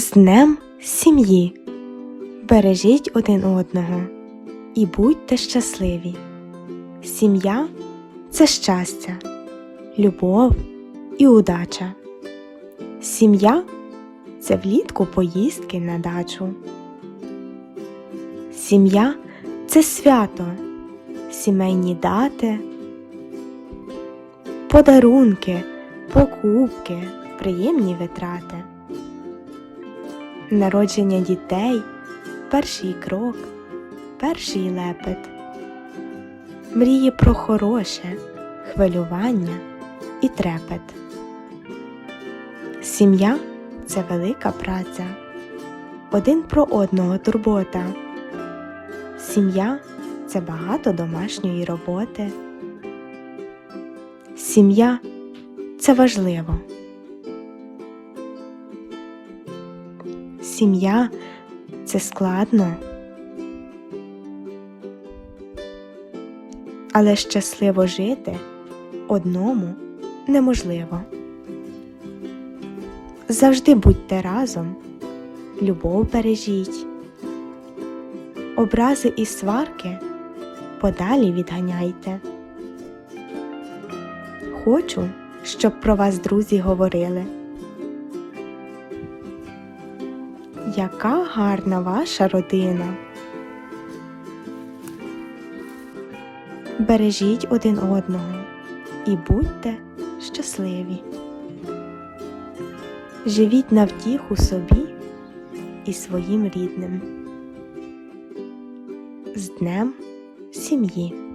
З Днем сім'ї. Бережіть один одного і будьте щасливі. Сім'я це щастя, любов і удача. Сім'я це влітку поїздки на дачу. Сім'я це свято, сімейні дати, подарунки, покупки, приємні витрати. Народження дітей, перший крок, перший лепет, мрії про хороше, хвилювання і трепет. Сім'я це велика праця, один про одного турбота. Сім'я це багато домашньої роботи. Сім'я це важливо. Сім'я це складно. Але щасливо жити одному неможливо. Завжди будьте разом, любов бережіть, образи і сварки подалі відганяйте. Хочу, щоб про вас друзі говорили. Яка гарна ваша родина. Бережіть один одного і будьте щасливі. Живіть на втіху собі і своїм рідним. З Днем сім'ї.